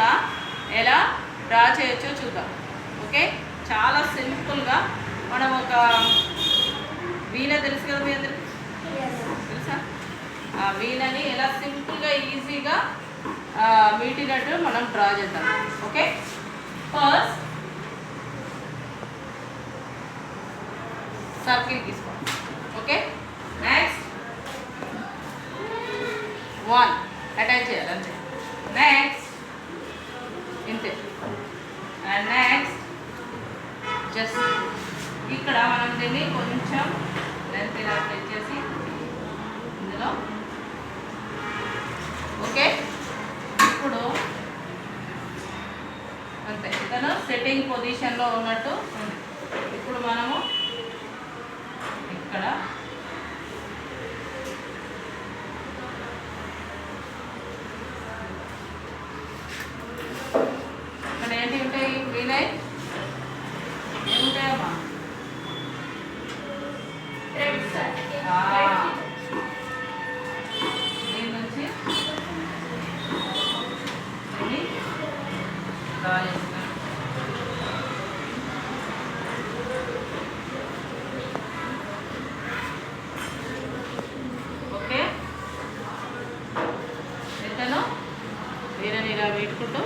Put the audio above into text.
ఈజీగా ఎలా? డ్రా చేయొచ్చో చూద్దాం. ఓకే? చాలా సింపుల్గా మనం ఒక వీణ తెలుసు కదా మీ అందరికి? తెలుసా? ఆ వీణని ఎలా సింపుల్గా ఈజీగా మీటినట్టు మనం డ్రా చేద్దాం. ఓకే? ఫస్ట్ సర్కిల్ తీసుకోండి ఓకే? Next one. అటాచ్ చేయాలి అంతే. నెక్స్ట్ జస్ట్ ఇక్కడ మనం దీన్ని కొంచెం లెంత్ ఇలా తెచ్చేసి ఇందులో. ఓకే ఇప్పుడు అంతే. ఇతను సెట్టింగ్ పొజిషన్లో ఉన్నట్టు ఉంది. ఇప్పుడు మనము ఇక్కడ ఇక్కడ ఏంటి ఉంటాయి వినయ్ ఏముంటాయమ్మా ఆ. దీని నుంచి ఓకే? ఇతను వీరని ఇలా పెట్టుకుంటూ